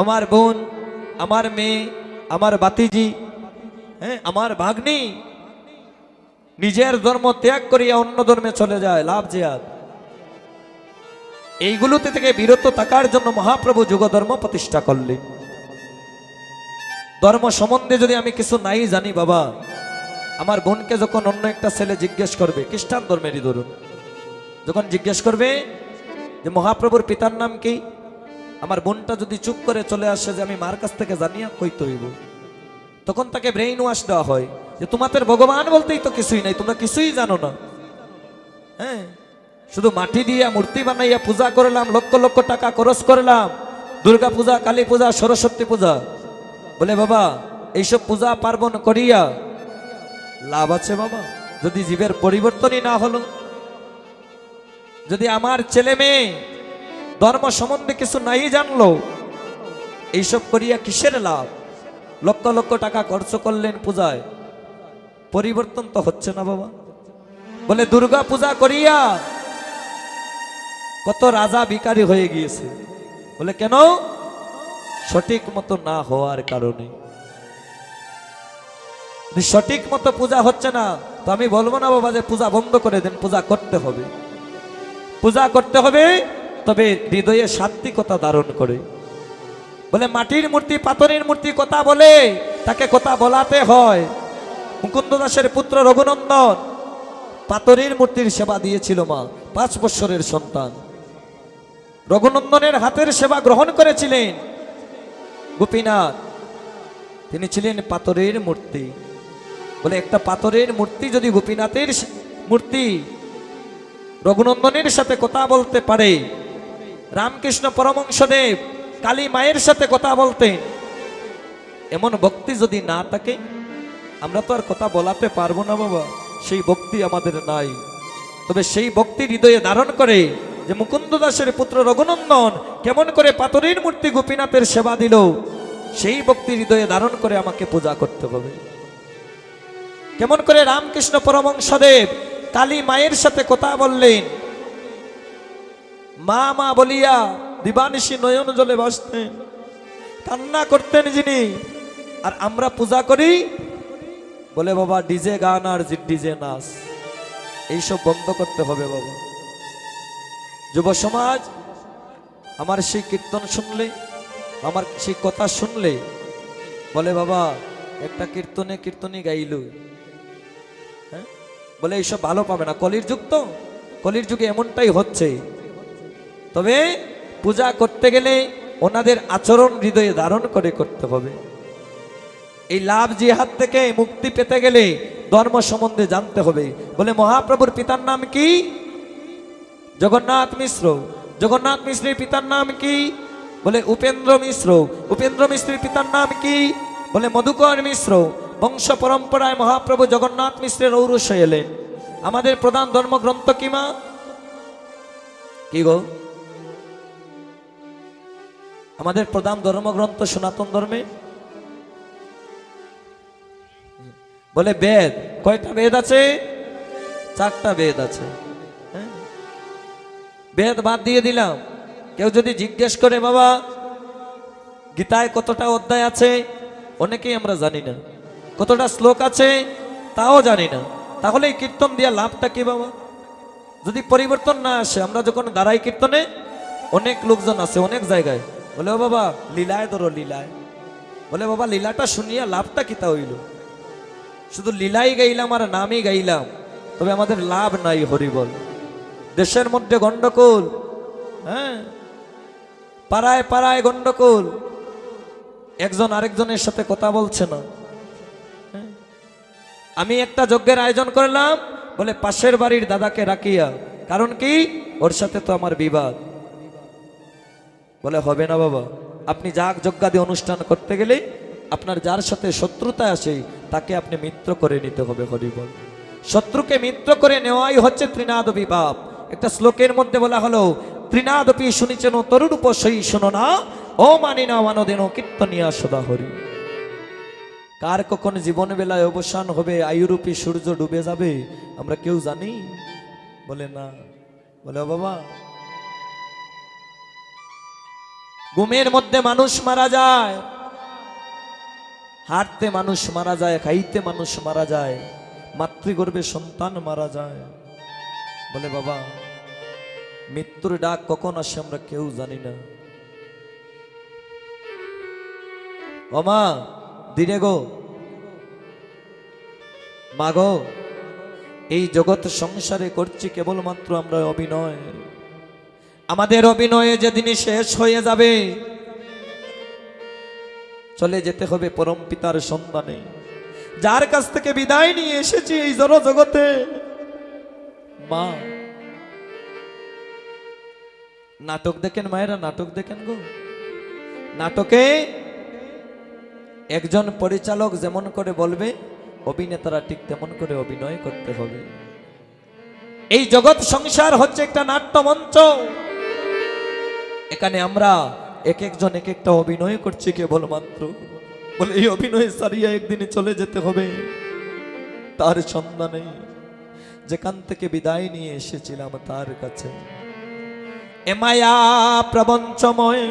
আমার বোন, আমার মেয়ে, আমার বাতিজি হ্যাঁ আমার ভাগ্নি নিজের ধর্ম ত্যাগ করিয়া অন্য ধর্মে চলে যায়, লাভ জিয়াদ। এইগুলোতে থেকে বিরত থাকার জন্য মহাপ্রভু যুগ ধর্ম প্রতিষ্ঠা করলেন। ধর্ম সম্বন্ধে যদি আমি কিছু নাই জানি, বাবা, আমার বোনকে যখন অন্য একটা ছেলে জিজ্ঞেস করবে, খ্রিস্টান ধর্মেরই ধরুন, যখন জিজ্ঞেস করবে যে মহাপ্রভুর পিতার নাম কি? আমার বোনটা যদি চুপ করে চলে আসে যে আমি মার কাছ থেকে জানিয়া কই তৈব তখন তাকে ব্রেইন ওয়াশ দেওয়া হয় যে তোমাদের ভগবান বলতেই তো কিছুই নাই, তোমরা কিছুই জানো না। হ্যাঁ? শুধু মাটি দিয়া মূর্তি বানাইয়া পূজা করলাম, লক্ষ লক্ষ টাকা খরচ করলাম দুর্গা পূজা কালী পূজা সরস্বতী পূজা। বলে, বাবা, এইসব পূজা পার্বণ করিয়া লাভ আছে বাবা। যদি জীবের পরিবর্তনই না হলো, যদি আমার ছেলে মেয়ে ধর্ম সম্বন্ধে কিছু নাই জানলো। এইসব করিয়া কিসের লাভ? লক্ষ লক্ষ টাকা খরচ করলেন পূজায়। পরিবর্তন তো হচ্ছে না বাবা। বলে, দুর্গা পূজা করিয়া কত রাজা ভিকারি হয়ে গিয়েছে। বলে, কেন? সঠিক মতো না হওয়ার কারণে। সঠিক মতো পূজা হচ্ছে না। তো আমি বলব না বাবা যে পূজা বন্ধ করে দেন, পূজা করতে হবে। পূজা করতে হবে তবে হৃদয়ে সাত্বিকতা ধারণ করে। বলে, মাটির মূর্তি, পাথরের মূর্তি কথা বলে, তাকে কথা বলাতে হয়। মুকুন্দ দাসের পুত্র রঘুনন্দন পাথরের মূর্তির সেবা দিয়েছিল মা, পাঁচ বৎসরের সন্তান। রঘুনন্দনের হাতের সেবা গ্রহণ করেছিলেন গোপীনাথ। তিনি ছিলেন পাথরের মূর্তি। বলে, একটা পাথরের মূর্তি যদি গোপীনাথের মূর্তি রঘুনন্দনের সাথে কথা বলতে পারে রামকৃষ্ণ পরমংশদেব কালী মায়ের সাথে কথা বলতেন এমন ভক্তি যদি না থাকে, আমরা তো আর কথা বলাতে পারব না বাবা, সেই ভক্তি আমাদের নাই। তবে সেই ভক্তি হৃদয়ে ধারণ করে যে মুকুন্দ দাসের পুত্র রঘুনন্দন কেমন করে পাথরের মূর্তি গোপীনাথের সেবা দিল, সেই ভক্তি হৃদয়ে ধারণ করে আমাকে পূজা করতে হবে। কেমন করে রামকৃষ্ণ পরমংশদেব কালী মায়ের সাথে কথা বললেন মা মা বলিয়া দিবানিশি নয়ন জলে বাসতেন কান্না করতেন যিনি। আর আমরা পূজা করি, বলে বাবা, ডিজে গান আর ডিজে নাচ। এইসব বন্ধ করতে হবে বাবা। যুব সমাজ, আমার সেই কীর্তন শুনলে, আমার সেই কথা শুনলে, বলে বাবা, একটা কীর্তনে কীর্তনই গাইল। হ্যাঁ? বলে এইসব ভালো পাবে না। কলির যুগ তো। কলির যুগে এমনটাই হচ্ছে। তবে পূজা করতে গেলে ওনাদের আচরণ হৃদয়ে ধারণ করে করতে হবে। এই লাভ জিহাদ থেকে মুক্তি পেতে গেলে ধর্ম সম্বন্ধে জানতে হবে। বলে মহাপ্রভুর পিতার নাম কি? জগন্নাথ মিশ্র। জগন্নাথ মিশ্রের পিতার নাম কি? বলে উপেন্দ্র মিশ্র। উপেন্দ্র মিশ্রের পিতার নাম কি? বলে মধুকর মিশ্র। বংশ পরম্পরায় মহাপ্রভু জগন্নাথ মিশ্রের ঔরস এলেন। আমাদের প্রধান ধর্মগ্রন্থ কি মা? কি গো? আমাদের প্রধান ধর্মগ্রন্থ সনাতন ধর্মে? বলে বেদ। কয়টা বেদ আছে? চারটা বেদ আছে। হ্যাঁ? বেদ বাদ দিয়ে দিলাম। কেউ যদি জিজ্ঞেস করে, বাবা, গীতায় কতটা অধ্যায় আছে? অনেকেই আমরা জানি না। কতটা শ্লোক আছে? তাও জানি না। তাহলে এই কীর্তন দিয়া লাভটা কি, বাবা? যদি পরিবর্তন না আসে, আমরা যখন দাঁড়াই কীর্তনে, অনেক লোকজন আছে, অনেক জায়গায়। বলে, ও বাবা, লীলায় ধরো, লীলায়। বলে, বাবা, লীলাটা শুনিয়া লাভটা কি তা হইল? শুধু লীলাই গাইলাম আর নামই গাইলাম, তবে আমাদের লাভ নাই হরিবল দেশের মধ্যে গন্ডকোল হ্যাঁ? পাড়ায় পাড়ায় গন্ডকোল একজন আরেকজনের সাথে কথা বলছে না। হ্যাঁ? আমি একটা যজ্ঞের আয়োজন করলাম। বলে, পাশের বাড়ির দাদাকে রাখিয়া, কারণ কি? ওর সাথে তো আমার বিবাদ। বলে, হবে না বাবা। আপনি যাগ যজ্ঞাদি অনুষ্ঠান করতে গেলে আপনার যার সাথে শত্রুতা আসে, তাকে আপনি মিত্র করে নিতে হবে হরিবল। শত্রুকে মিত্র করে নেওয়াই হচ্ছে ত্রিনাদ বিভাব একটা শ্লোকের মধ্যে বলা হলো, ত্রিনাদপি শুনিছেন তরুরূপ সই শোনো না, ও মানি না মানদেন কীর্তনিয়া সদা হরি। কার কখন জীবন বেলায় অবসান হবে, আয়ুরূপী সূর্য ডুবে যাবে, আমরা কেউ জানি? বলে, না। বলে বাবা ঘুমের মধ্যে মানুষ মারা যায়। হাঁটতে মানুষ মারা যায়, খাইতে মানুষ মারা যায়, মাতৃগর্ভে সন্তান মারা যায়। বলে, বাবা, মৃত্যুর ডাক কখন আসে আমরা কেউ জানি না। ওমা দিনে গো, মা গো, এই জগৎ সংসারে করছি কেবলমাত্র আমরা অভিনয়। আমাদের অভিনয়ে যেদিন শেষ হয়ে যাবে, চলে যেতে হবে পরম পিতার সন্ধানে যার কাছ থেকে বিদায় নিয়ে এসেছি এই জগতে মা। নাটক দেখেন মায়েরা, নাটক দেখেন গো। নাটকে একজন পরিচালক যেমন করে বলবে, অভিনেতারা ঠিক তেমন করে অভিনয় করতে হবে। এই জগৎ সংসার হচ্ছে একটা নাট্যমঞ্চ। এখানে আমরা এক একজন এক একটা অভিনয় করছি কেবলমাত্র বলে, এই অভিনয় সারিয়া একদিনে চলে যেতে হবে। তার সন্ধানে যেখান থেকে বিদায় নিয়ে এসেছিলাম, তার কাছে। এ মায়া প্রবঞ্চময়,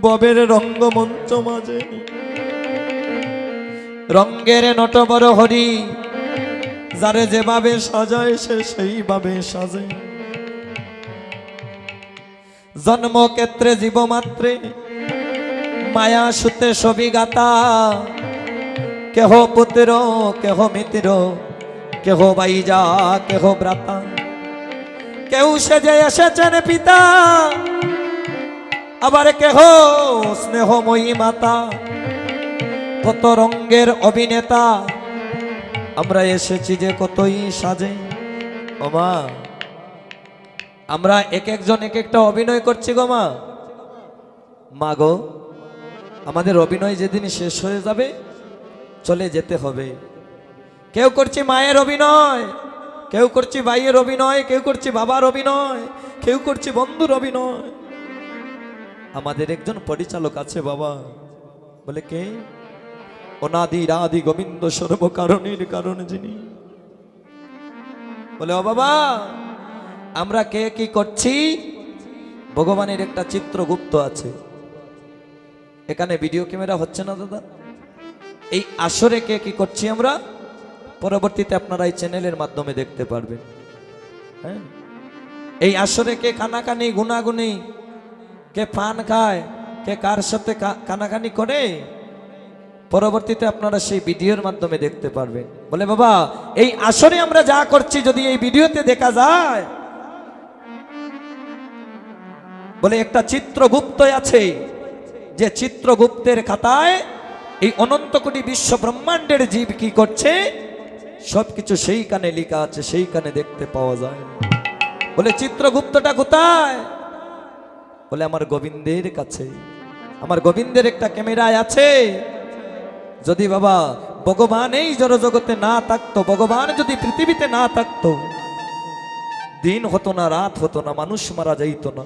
ববের রঙ্গমঞ্চ রঙ্গের হরি, যারে যেভাবে সাজায় সে সেইভাবে সাজে। জন্মক্ষেত্রে জীবমাত্রে মায়া সুতে ছবি গাতা কেহ পুত্র, কেহ মিত্র, কেহ বাইজা কেহ ব্রাতা কেউ সেজে এসেছেন পিতা, আবার কেহ স্নেহময়ী মাতা। কত রঙ্গের অভিনেতা, আমরা এসেছি যে কতই সাজে। ওমা আমরা এক একজন এক একটা অভিনয় করছি গো মা। মা গো, আমাদের অভিনয় যেদিন শেষ হয়ে যাবে, চলে যেতে হবে। কেউ করছি মায়ের অভিনয়, কেউ করছি ভাইয়ের অভিনয়, কেউ করছি বাবার অভিনয়, কেউ করছি বন্ধুর অভিনয়। আমাদের একজন পরিচালক আছে বাবা। বলে কে? অনাদি রাদি গোবিন্দ সর্বকারণের কারণ যিনি। বলে ও বাবা আমরা কে কি করছি? ভগবানের একটা চিত্রগুপ্ত আছে। এখানে ভিডিও ক্যামেরা হচ্ছে না দাদা? এই আসরে কে কি করছি আমরা? পরবর্তীতে আপনারা এই চ্যানেলের মাধ্যমে দেখতে পারবেন। হ্যাঁ? এই আসরে কে কানাকানি গুনাগুনি কে পান খায়? কে কার সাথে কানাকানি করে? পরবর্তীতে আপনারা সেই ভিডিওর মাধ্যমে দেখতে পারবেন। বলে বাবা, এই আসরে আমরা যা করছি যদি এই ভিডিওতে দেখা যায় বলে একটা চিত্রগুপ্ত আছে। যে চিত্রগুপ্তের খাতায় এই অনন্ত কোটি বিশ্ব ব্রহ্মাণ্ডের জীব কি করছে? সবকিছু সেইখানে লেখা আছে, সেইখানে দেখতে পাওয়া যায় বলে, চিত্রগুপ্তটা কোথায়? বলে, আমার গোবিন্দের কাছে। আমার গোবিন্দের একটা ক্যামেরায় আছে। যদি বাবা ভগবান এই জড়জগতে না থাকতো, ভগবান যদি পৃথিবীতে না থাকতো, দিন হতো না, রাত হতো না, মানুষ মারা যাইতো না।